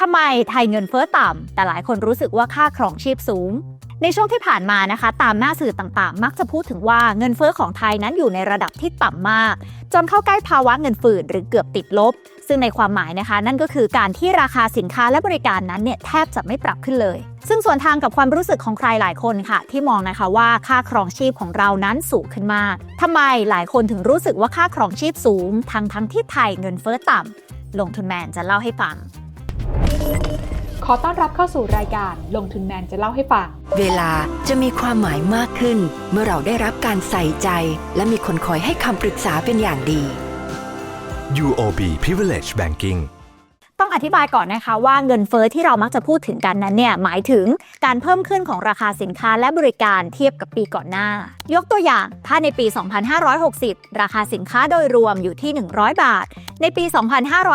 ทำไมไทยเงินเฟ้อต่ำแต่หลายคนรู้สึกว่าค่าครองชีพสูง ในช่วงที่ผ่านมานะคะ ตามหน้าสื่อต่างๆ มักจะพูดถึงว่าเงินเฟ้อของไทยนั้นอยู่ในระดับที่ต่ำมาก จนเข้าใกล้ภาวะเงินฝืดหรือเกือบติดลบ ซึ่งในความหมายนะคะ นั่นก็คือการที่ราคาสินค้าและบริการนั้นเนี่ยแทบจะไม่ปรับขึ้นเลย ซึ่งส่วนทางกับความรู้สึกของใครหลายคนค่ะ ที่มองนะคะว่าค่าครองชีพของเรานั้นสูงขึ้นมากทำไมหลายคนถึงรู้สึกว่าค่าครองชีพสูง ทั้งทั้งๆที่ไทยเงินเฟ้อต่ำลงทุนแมนจะเล่าให้ฟัง ขอต้อนรับเข้าสู่รายการลงทุนแมนจะเล่าให้ฟัง เวลาจะมีความหมายมากขึ้น เมื่อเราได้รับการใส่ใจ และมีคนคอยให้คำปรึกษาเป็นอย่างดี UOB Privilege Banking ต้องอธิบายก่อนนะคะว่าเงินเฟอ้อที่เรามักจะพูดถึงกันนั้นเนี่ยหมายถึงการเพิ่มขึ้นของราคาสินค้าและบริการเทียบกับปีก่อนหน้า ยกตัวอย่างถ้าในปี 2560 ราคาสินค้าโดยรวมอยู่ที่ 100 บาท ในปี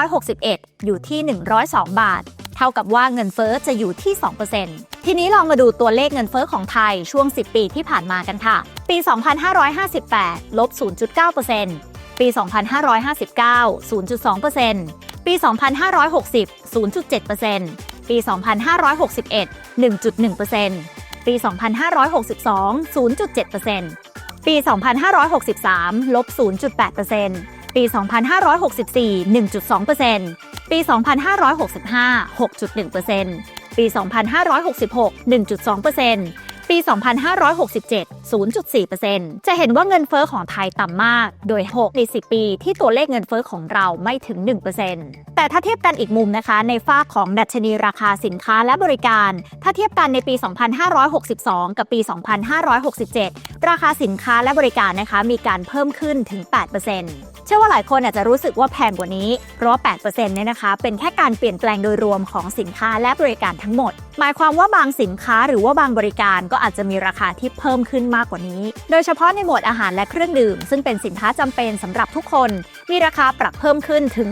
2561 อยู่ที่ 102 บาท เท่ากับว่าเงินเฟอ้อจะอยู่ที่ 2%ทีนี้ลองมาดูตัวเลขเงินเฟอ้อของไทยช่วง 10 ปีที่ผ่านมากันค่ะ ปี 2558 ลบ 0.9%ปี 2559 0.2%ปี 2560 0.7%ปี 2561 1.1%ปี 2562 0.7%ปี 2563 ลบ 0.8% ปี 2564 1.2%ปี 2565 6.1%ปี 2566 1.2% ปี 2567 0.4%จะเห็นว่าเงินเฟอ้อของไทยต่ำมาก โดย 6 ใน 10 ปีที่ตัวเลขเงินเฟอ้อของเราไม่ถึง 1%แต่ถ้าเทียบกันอีกมุมนะคะ ในฝ้าของดัชนีราคาสินค้าและบริการ ถ้าเทียบกันในปี 2562 กับปี 2567 ราคาสินค้าและบริการนะคะมีการเพิ่มขึ้นถึง8%เชื่อว่าหลายคนอาจจะรู้สึกว่าแพงกว่านี้ เพราะว่า 8%เนี่ยนะคะ เป็นแค่การเปลี่ยนแปลงโดยรวมของสินค้าและบริการทั้งหมด หมายความว่าบางสินค้าหรือว่าบางบริการก็อาจจะมีราคาที่เพิ่มขึ้นมากกว่านี้ โดยเฉพาะในหมวดอาหารและเครื่องดื่ม ซึ่งเป็นสินค้าจำเป็นสำหรับทุกคน มีราคาปรับเพิ่มขึ้นถึง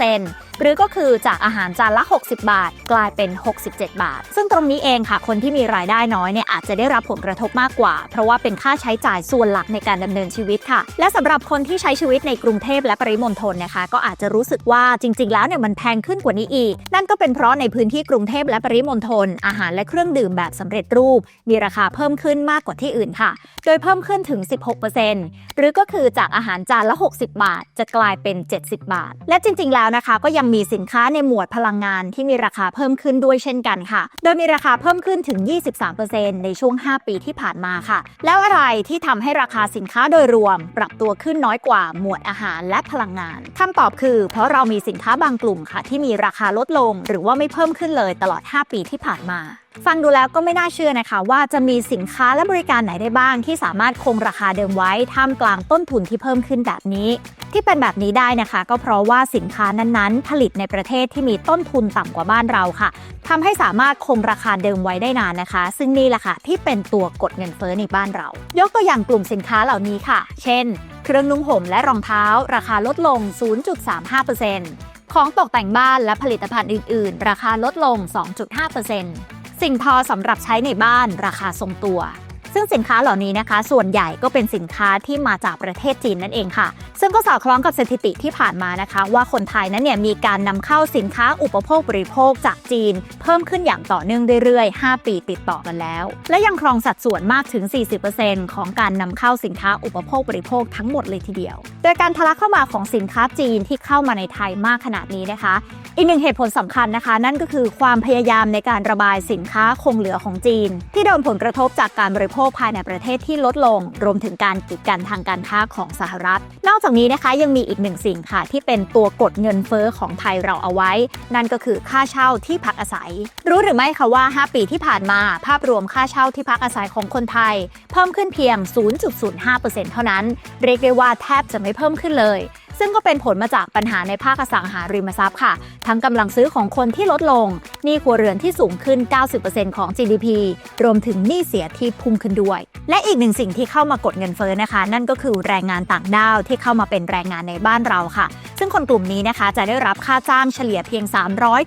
12%หรือก็คือจากอาหารจานละ 60 บาท กลายเป็น 67 บาท ซึ่งตรงนี้เองค่ะ คนที่มีรายได้น้อยเนี่ยอาจจะได้รับผลกระทบมากกว่า เพราะว่าเป็นค่าใช้จ่ายส่วนหลักในการดำเนินชีวิตค่ะ และสำหรับคนที่ใช้ชีวิตในกรุงเทพและปริมณฑลนะคะ ก็อาจจะรู้สึกว่าจริง ๆ แล้วเนี่ยมันแพงขึ้นกว่านี้อีก นั่นก็เป็นเพราะในพื้นที่กรุงเทพและปริมณฑลอาหารและเครื่องดื่มแบบสำเร็จรูป มีราคาเพิ่มขึ้นมากกว่าที่อื่นค่ะ โดยเพิ่มขึ้นถึง 16%หรือก็คือจากอาหารจานละ 60 บาทจะกลายเป็น 70 บาท และจริง ๆ แล้วนะคะ ก็ยังมีสินค้าในหมวดพลังงานที่มีราคาเพิ่มขึ้นด้วยเช่นกันค่ะ โดยมีราคาเพิ่มขึ้นถึง 23%ในช่วง 5 ปีที่ผ่านมาค่ะ แล้วอะไรที่ทำให้ราคาสินค้าโดยรวม ปรับตัวขึ้นน้อยกว่าหมวดอาหารและพลังงานคำตอบคือ เพราะเรามีสินค้าบางกลุ่มค่ะ ที่มีราคาลดลง หรือว่าไม่เพิ่มขึ้นเลยตลอด 5 ปีที่ผ่านมา ฟังดูแล้วก็ไม่น่าเชื่อนะคะ ว่าจะมีสินค้าและบริการไหนได้บ้าง ที่สามารถคงราคาเดิมไว้ท่ามกลางต้นทุนที่เพิ่มขึ้นแบบนี้ ที่เป็นแบบนี้ได้นะคะ ก็เพราะว่าสินค้านั้นๆ ผลิตในประเทศที่มีต้นทุนต่ำกว่าบ้านเราค่ะทำให้สามารถคงราคาเดิมไว้ได้นานนะคะ ซึ่งนี่แหละค่ะที่เป็นตัวกดเงินเฟ้อในบ้านเรา ยกตัวอย่างกลุ่มสินค้าเหล่านี้ค่ะ เช่น เครื่องนุ่งห่มและรองเท้า ราคาลดลง 0.35%ของตกแต่งบ้านและผลิตภัณฑ์อื่น ๆ ราคาลดลง 2.5% สิ่งทอสำหรับใช้ในบ้านราคาทรงตัว ซึ่งสินค้าเหล่านี้นะคะ ส่วนใหญ่ก็เป็นสินค้าที่มาจากประเทศจีนนั่นเองค่ะ ซึ่งก็สอดคล้องกับสถิติที่ผ่านมานะคะ ว่าคนไทยนั้นเนี่ยมีการนำเข้าสินค้าอุปโภคบริโภคจากจีน เพิ่มขึ้นอย่างต่อเนื่องเรื่อยๆ 5 ปีติดต่อกันแล้ว และยังครองสัดส่วนมากถึง 40%ของการนำเข้าสินค้าอุปโภคบริโภคทั้งหมดเลยทีเดียว โดยการทะลักเข้ามาของสินค้าจีนที่เข้ามาในไทยมากขนาดนี้นะคะ อีกหนึ่งเหตุผลสำคัญนะคะ นั่นก็คือความพยายามในการระบายสินค้าคงเหลือของจีน ที่โดนผลกระทบจากการบริโภคภายในประเทศที่ลดลง รวมถึงการกีดกันทางการค้าของสหรัฐ นอกจากนี้นะคะยังมีอีกหนึ่งสิ่งค่ะ ที่เป็นตัวกดเงินเฟ้อของไทยเราเอาไว้ นั่นก็คือค่าเช่าที่พักอาศัย รู้หรือไม่คะว่า 5 ปีที่ผ่านมา ภาพรวมค่าเช่าที่พักอาศัยของคนไทย เพิ่มขึ้นเพียง 0.05%เท่านั้น เรียกได้ว่าแทบจะไม่เพิ่มขึ้นเลย ซึ่งก็เป็นผลมาจากปัญหาในภาคอสังหาริมทรัพย์ค่ะ ทั้งกำลังซื้อของคนที่ลดลง หนี้ครัวเรือนที่สูงขึ้น 90%ของ GDP รวมถึงหนี้เสียที่พุ่งขึ้นด้วย และอีกหนึ่งสิ่งที่เข้ามากดเงินเฟ้อนะคะ นั่นก็คือแรงงานต่างด้าวที่เข้ามาเป็นแรงงานในบ้านเราค่ะ ซึ่งคนกลุ่มนี้นะคะจะได้รับค่าจ้างเฉลี่ยเพียง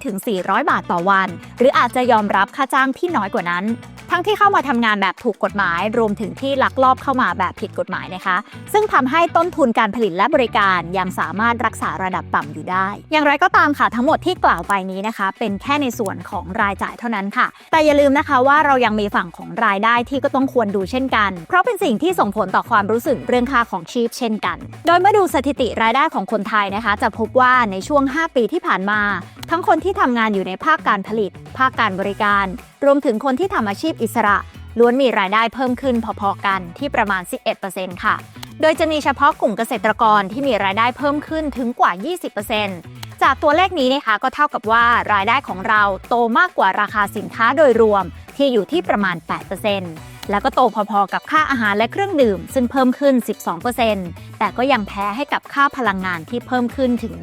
300-400 บาทต่อวัน หรืออาจจะยอมรับค่าจ้างที่น้อยกว่านั้น ทั้งที่เข้ามาทำงานแบบถูกกฎหมาย รวมถึงที่ลักลอบเข้ามาแบบผิดกฎหมายนะคะ ซึ่งทำให้ต้นทุนการผลิตและบริการยังสามารถรักษาระดับต่ำอยู่ได้ อย่างไรก็ตามค่ะทั้งหมดที่กล่าวไปนี้นะคะ เป็นแค่ในส่วนของรายจ่ายเท่านั้นค่ะ แต่อย่าลืมนะคะว่าเรายังมีฝั่งของรายได้ที่ก็ต้องควรดูเช่นกัน เพราะเป็นสิ่งที่ส่งผลต่อความรู้สึกเรื่องค่าของชีพเช่นกัน โดยเมื่อดูสถิติรายได้ของคนไทยนะคะ จะพบว่าในช่วง 5 ปีที่ผ่านมา ทั้งคนที่ทำงานอยู่ในภาคการผลิต ภาคการบริการ รวมถึงคนที่ทำอาชีพอิสระ ล้วนมีรายได้เพิ่มขึ้นพอๆกันที่ประมาณ 11%ค่ะ โดยจะมีเฉพาะกลุ่มเกษตรกรที่มีรายได้เพิ่มขึ้นถึงกว่า 20%จากตัวเลขนี้นะคะก็เท่ากับว่ารายได้ของเราโตมากกว่าราคาสินค้าโดยรวม ที่อยู่ที่ประมาณ 8%แล้วก็โตพอๆกับค่าอาหารและเครื่องดื่ม ซึ่งเพิ่มขึ้น 12%แต่ก็ยังแพ้ให้กับค่าพลังงานที่เพิ่มขึ้นถึง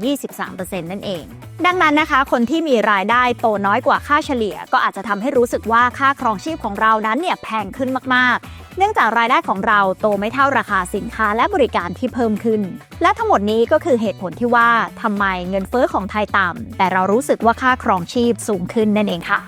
23%นั่นเอง ดังนั้นนะคะ คนที่มีรายได้โตน้อยกว่าค่าเฉลี่ย ก็อาจจะทำให้รู้สึกว่าค่าครองชีพของเรานั้นเนี่ยแพงขึ้นมากๆเนื่องจากรายได้ของเราโตไม่เท่าราคาสินค้าและบริการที่เพิ่มขึ้น และทั้งหมดนี้ก็คือเหตุผลที่ว่าทำไมเงินเฟ้อของไทยต่ำแต่เรารู้สึกว่าค่าครองชีพสูงขึ้นนั่นเองค่ะ